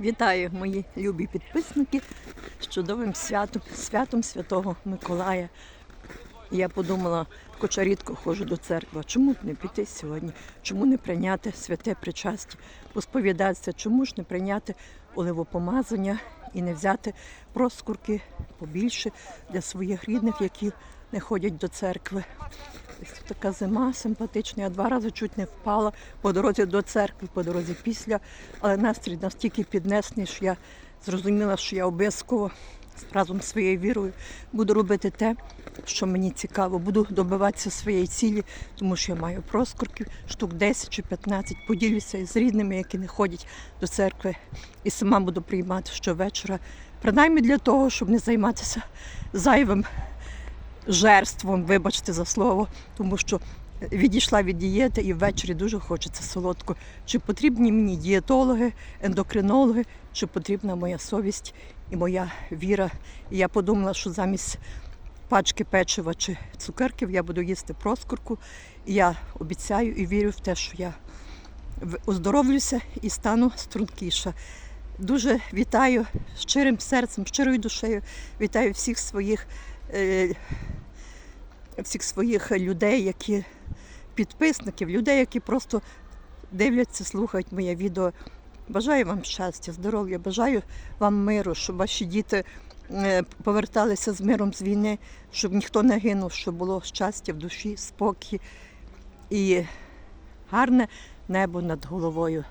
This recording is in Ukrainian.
Вітаю мої любі підписники з чудовим святом, святом Святого Миколая. Я подумала, хоча рідко ходжу до церкви, чому б не піти сьогодні? Чому не прийняти святе причастя, посповідатися, чому ж не прийняти оливопомазання і не взяти проскурки побільше для своїх рідних, які не ходять до церкви. Така зима симпатична. Я два рази чуть не впала по дорозі до церкви, по дорозі після. Але настрій настільки піднесений, що я зрозуміла, що я обов'язково разом з своєю вірою буду робити те, що мені цікаво. Буду добиватися своєї цілі, тому що я маю проскурків, штук 10 чи 15. Поділюся з рідними, які не ходять до церкви, і сама буду приймати щовечора. Принаймні для того, щоб не займатися зайвим жерством, вибачте за слово, тому що відійшла від дієти і ввечері дуже хочеться солодко. Чи потрібні мені дієтологи, ендокринологи, чи потрібна моя совість і моя віра? І я подумала, що замість пачки печива чи цукерків я буду їсти проскурку. І я обіцяю і вірю в те, що я оздоровлюся і стану стрункіша. Дуже вітаю щирим серцем, щирою душею. Вітаю всіх своїх е, всіх своїх людей, які підписників, людей, які просто дивляться, слухають моє відео. Бажаю вам щастя, здоров'я, бажаю вам миру, щоб ваші діти е, поверталися з миром з війни, щоб ніхто не гинув, щоб було щастя в душі, спокій і гарне небо над головою.